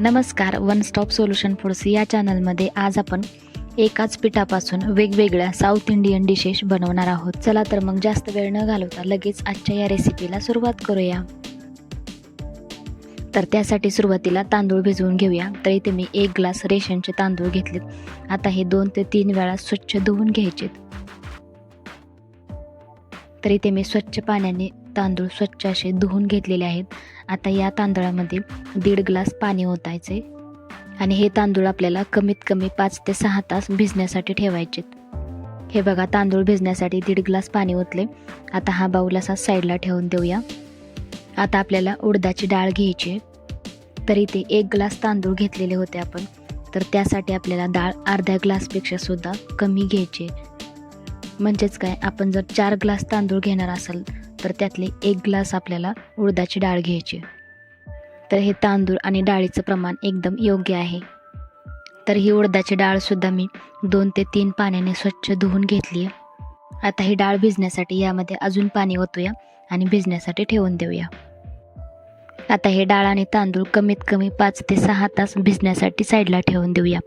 नमस्कार one stop solution foods या चॅनलमध्ये आज आपण एकाच पिठापासून वेगवेगळ्या साऊथ इंडियन डिशेस बनवणार आहोत. चला तर मग जास्त वेळ न घालवता लगेच आजच्या या रेसिपीला सुरुवात करूया. तर त्यासाठी सुरुवातीला तांदूळ भिजवून घेऊया. तर इथे मी एक ग्लास रेशनचे तांदूळ घेतलेत. आता हे दोन ते तीन वेळा स्वच्छ धुवून घ्यायचेत तर इथे मी स्वच्छ पाण्याने तांदूळ स्वच्छ असे धुवून घेतलेले आहेत. आता या तांदळामध्ये दीड ग्लास पाणी ओतायचे आणि हे तांदूळ आपल्याला कमीत कमी पाच ते सहा तास भिजण्यासाठी ठेवायचेत हे बघा तांदूळ भिजण्यासाठी दीड ग्लास पाणी ओतले आता हा बाऊल असा साईडला ठेवून देऊया आता आपल्याला उडदाची डाळ घ्यायची आहे. तर इथे एक ग्लास तांदूळ घेतलेले होते आपण तर त्यासाठी आपल्याला डाळ अर्ध्या ग्लासपेक्षा सुद्धा कमी घ्यायची आहे. म्हणजेच काय आपण जर चार ग्लास तांदूळ घेणार असाल तर त्यातले एक ग्लास आपल्याला उडदाची डाळ घ्यायची. तर हे तांदूळ आणि डाळीचं प्रमाण एकदम योग्य आहे. तर ही उडदाची डाळसुद्धा मी दोन ते तीन पाण्याने स्वच्छ धुवून घेतली आहे. आता ही डाळ भिजण्यासाठी यामध्ये अजून पाणी ओतूया आणि भिजण्यासाठी ठेवून देऊया. आता हे डाळ आणि तांदूळ कमीत कमी पाच ते सहा तास भिजण्यासाठी साईडला ठेवून देऊया.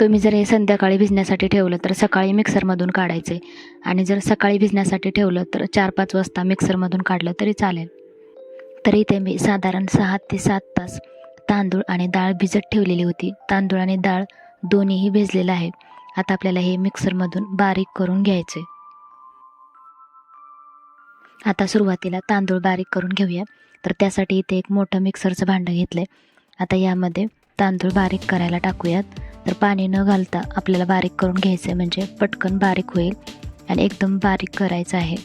तुम्ही जर हे संध्याकाळी भिजण्यासाठी ठेवलं तर सकाळी मिक्सरमधून काढायचे. आणि जर सकाळी भिजण्यासाठी ठेवलं तर चार पाच वाजता मिक्सरमधून काढलं तरी चालेल. तरी ते मी साधारण सहा ते सात तास तांदूळ आणि डाळ भिजत ठेवलेली होती. तांदूळ आणि डाळ दोन्हीही भिजलेलं आहे. आता आपल्याला हे मिक्सरमधून बारीक करून घ्यायचे. आता सुरुवातीला तांदूळ बारीक करून घेऊया. तर त्यासाठी इथे एक मोठं मिक्सरचं भांडं घेतलं आहे आता यामध्ये तांदूळ बारीक करायला टाकूयात. तर पाणी न घालता आपल्याला बारीक करून घ्यायचं आहे म्हणजे पटकन बारीक होईल आणि एकदम बारीक करायचं आहे.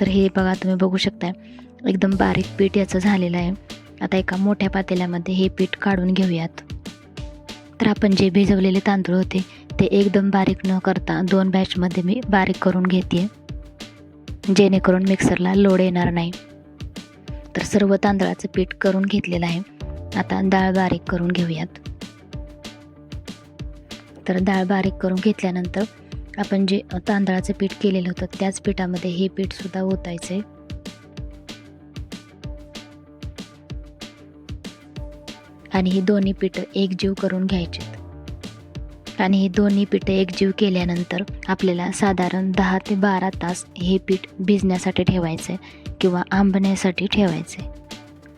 तर हे बघा तुम्ही बघू शकताय एकदम बारीक पीठ याचं झालेलं आहे. आता एका मोठ्या पातेल्यामध्ये हे पीठ काढून घेऊयात. तर आपण जे भिजवलेले तांदूळ होते ते एकदम बारीक न करता दोन बॅचमध्ये मी बारीक करून घेते जेणेकरून मिक्सरला लोड येणार नाही. तर सर्व तांदळाचं पीठ करून घेतलेलं आहे. आता डाळ बारीक करून घेऊयात. तर डाळ बारीक करून घेतल्यानंतर आपण जे तांदळाचं पीठ केलेलं होतं त्याच पिठामध्ये हे पीठसुद्धा ओतायचं आहे आणि ही दोन्ही पिठं एकजीव करून घ्यायचेत. आणि ही दोन्ही पिठं एकजीव केल्यानंतर आपल्याला साधारण दहा ते बारा तास हे पीठ भिजण्यासाठी ठेवायचं आहे किंवा आंबण्यासाठी ठेवायचे.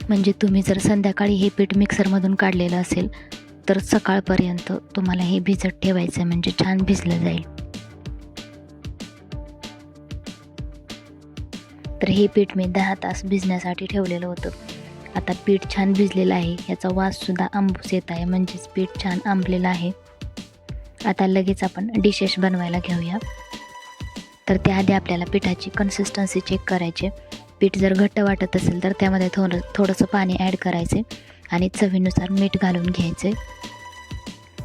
म्हणजे तुम्ही जर संध्याकाळी हे पीठ मिक्सरमधून काढलेलं असेल तर सकाळपर्यंत तुम्हाला हे भिजत ठेवायचं आहे म्हणजे छान भिजलं जाईल. तर हे पीठ मी दहा तास भिजण्यासाठी ठेवलेलं होतं. आता पीठ छान भिजलेलं आहे याचा वाससुद्धा आंबूस येत आहे म्हणजेच पीठ छान आंबलेलं आहे. आता लगेच आपण डिशेस बनवायला घेऊया. तर त्याआधी आपल्याला पिठाची कन्सिस्टन्सी चेक करायची पीठ जर घट्ट वाटत असेल तर त्यामध्ये थोडं थोडंसं पाणी ॲड करायचे आणि चवीनुसार मीठ घालून घ्यायचे.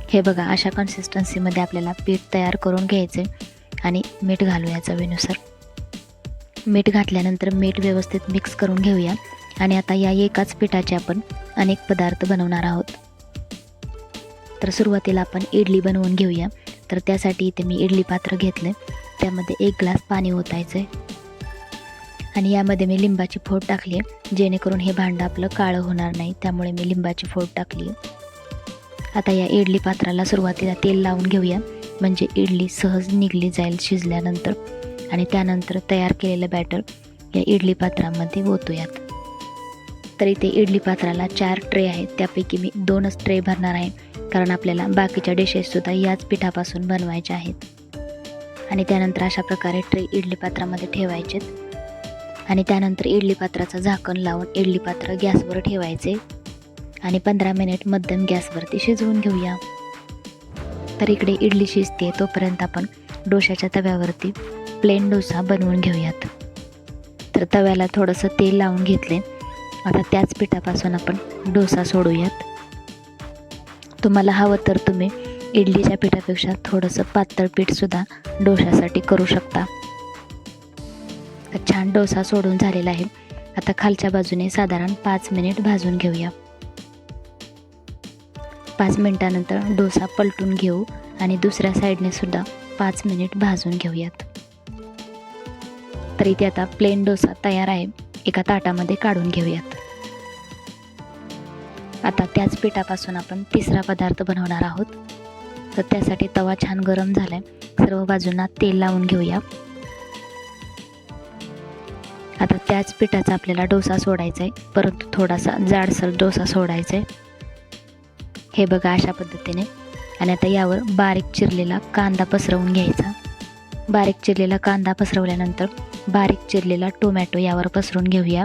हे बघा अशा कन्सिस्टन्सीमध्ये आपल्याला पीठ तयार करून घ्यायचे आणि मीठ घालूया चवीनुसार. मीठ घातल्यानंतर मीठ व्यवस्थित मिक्स करून घेऊया आणि आता या एकाच पिठाचे आपण अनेक पदार्थ बनवणार आहोत. तर सुरुवातीला आपण इडली बनवून घेऊया. तर त्यासाठी इथे मी इडली पात्र घेतलं. त्यामध्ये एक ग्लास पाणी ओतायचं आहे आणि यामध्ये मी लिंबाची फोड टाकली आहे जेणेकरून हे भांडं आपलं काळं होणार नाही. त्यामुळे मी लिंबाची फोड टाकली आता या इडली पात्राला सुरुवातीला तेल लावून घेऊया. म्हणजे इडली सहज निघली जाईल शिजल्यानंतर. आणि त्यानंतर तयार केलेलं बॅटर या इडली पात्रामध्ये ओतूयात. तर इथे इडली पात्राला चार ट्रे आहेत. त्यापैकी मी दोनच ट्रे भरणार आहे. कारण आपल्याला बाकीच्या डिशेससुद्धा याच पिठापासून बनवायच्या आहेत. आणि त्यानंतर अशा प्रकारे ट्रे इडली पात्रामध्ये ठेवायचेत. आणि त्यानंतर इडली पात्राचं झाकण लावून इडली पात्र गॅसवर ठेवायचे. आणि पंधरा मिनिट मध्यम गॅसवरती शिजवून घेऊया. तर इकडे इडली शिजते तोपर्यंत आपण डोशाच्या तव्यावरती प्लेन डोसा बनवून घेऊयात. तर तव्याला थोडंसं तेल लावून घेतले आता त्याच पिठापासून आपण डोसा सोडूयात. तुम्हाला हवं तर तुम्ही इडलीच्या पिठापेक्षा थोडंसं पातळ पीठसुद्धा डोशासाठी करू शकता. छान डोसा सोडून झालेला आहे. आता खालच्या बाजूने साधारण पाच मिनिट भाजून घेऊया. पाच मिनिटानंतर डोसा पलटून घेऊ आणि दुसऱ्या साईडने सुद्धा पाच मिनिट भाजून घेऊयात. तर इथे आता प्लेन डोसा तयार आहे. एका ताटामध्ये काढून घेऊयात. आता त्याच पिठापासून आपण तिसरा पदार्थ बनवणार आहोत. तर त्यासाठी तवा छान गरम झाला आहे सर्व बाजूंना तेल लावून घेऊया. आता त्याच पिठाचा आपल्याला डोसा सोडायचा आहे परंतु थोडासा जाडसर डोसा सोडायचा आहे हे बघा अशा पद्धतीने. आणि आता यावर बारीक चिरलेला कांदा पसरवून घ्यायचा. बारीक चिरलेला कांदा पसरवल्यानंतर बारीक चिरलेला टोमॅटो यावर पसरून घेऊया.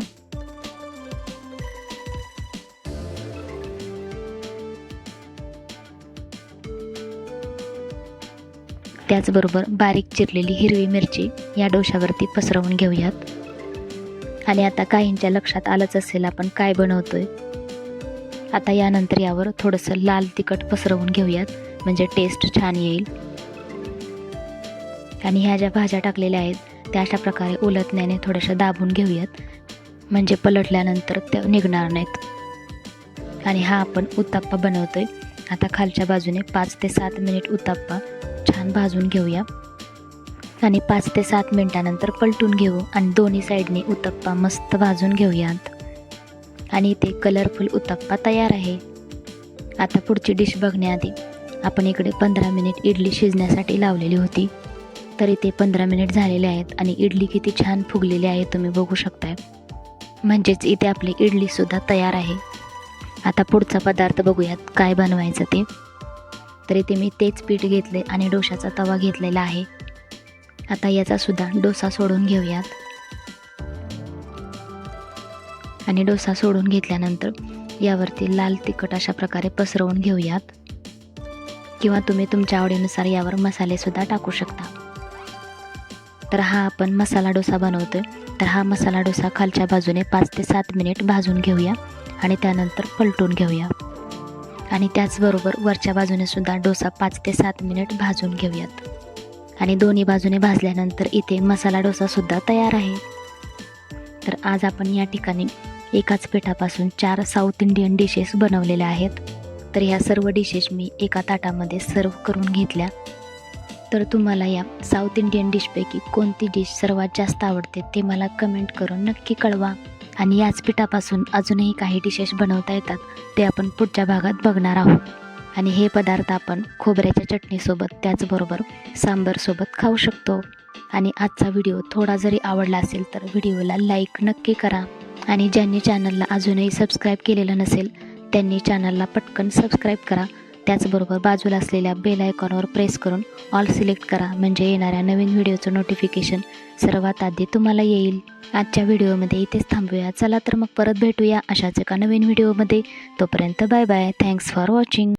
त्याचबरोबर बारीक चिरलेली हिरवी मिरची या डोशावरती पसरवून घेऊयात. आणि आता काहींच्या लक्षात आलंच असेल आपण काय बनवतोय. आता यानंतर यावर थोडंसं लाल तिखट पसरवून घेऊयात म्हणजे टेस्ट छान येईल. आणि ह्या ज्या भाज्या टाकलेल्या आहेत त्या अशा प्रकारे उलटण्याने थोड्याशा दाबून घेऊयात. म्हणजे पलटल्यानंतर त्या निघणार नाहीत. आणि हा आपण उत्ताप्पा बनवतोय. आता खालच्या बाजूने पाच ते सात मिनिट उत्ताप्पा छान भाजून घेऊया. आणि पाच ते सात मिनटानंतर पलटून घेऊ आणि दोन्ही साईडने उत्तप्पा मस्त भाजून घेऊयात. आणि इथे कलरफुल उत्तप्पा तयार आहे. आता पुढची डिश बघण्याआधी आपण इकडे पंधरा मिनिट इडली शिजण्यासाठी लावलेली होती. तर इथे पंधरा मिनिट झालेले आहेत आणि इडली किती छान फुगलेली आहे तुम्ही बघू शकताय. म्हणजेच इथे आपली इडलीसुद्धा तयार आहे. आता पुढचा पदार्थ बघूयात काय बनवायचं ते. तर इथे मी तेच पीठ घेतले आणि डोशाचा तवा घेतलेला आहे. आता याचा सुद्धा डोसा सोडून घेऊयात. आणि डोसा सोडून घेतल्यानंतर यावरती लाल तिखट अशा प्रकारे पसरवून घेऊयात. किंवा तुम्ही तुमच्या आवडीनुसार यावर मसालेसुद्धा टाकू शकता. तर हा आपण मसाला डोसा बनवतोय. तर हा मसाला डोसा खालच्या बाजूने पाच ते सात मिनिट भाजून घेऊया आणि त्यानंतर पलटून घेऊया. आणि त्याचबरोबर वरच्या बाजूने सुद्धा डोसा पाच ते सात मिनिट भाजून घेऊयात. आणि दोन्ही बाजूने भाजल्यानंतर इथे मसाला डोसासुद्धा तयार आहे. तर आज आपण या ठिकाणी एकाच पिठापासून चार साऊथ इंडियन डिशेस बनवलेल्या आहेत. तर ह्या सर्व डिशेस मी एका ताटामध्ये सर्व करून घेतल्या. तर तुम्हाला या साऊथ इंडियन डिशपैकी कोणती डिश सर्वात जास्त आवडते ते मला कमेंट करून नक्की कळवा. आणि याच पिठापासून अजूनही काही डिशेस बनवता येतात ते आपण पुढच्या भागात बघणार आहोत. आणि हे पदार्थ आपण खोबऱ्याच्या चटणीसोबत त्याचबरोबर सांबरसोबत खाऊ शकतो. आणि आजचा व्हिडिओ थोडा जरी आवडला असेल तर व्हिडिओला लाईक नक्की करा. आणि ज्यांनी चॅनलला अजूनही सबस्क्राईब केलेलं नसेल त्यांनी चॅनलला पटकन सबस्क्राईब करा. त्याचबरोबर बाजूला असलेल्या बेल आयकॉनवर प्रेस करून ऑल सिलेक्ट करा म्हणजे येणाऱ्या नवीन व्हिडिओचं नोटिफिकेशन सर्वात आधी तुम्हाला येईल. आजच्या व्हिडिओमध्ये इथेच थांबूया. चला तर मग परत भेटूया अशाच एका नवीन व्हिडिओमध्ये. तोपर्यंत bye bye. Thanks for watching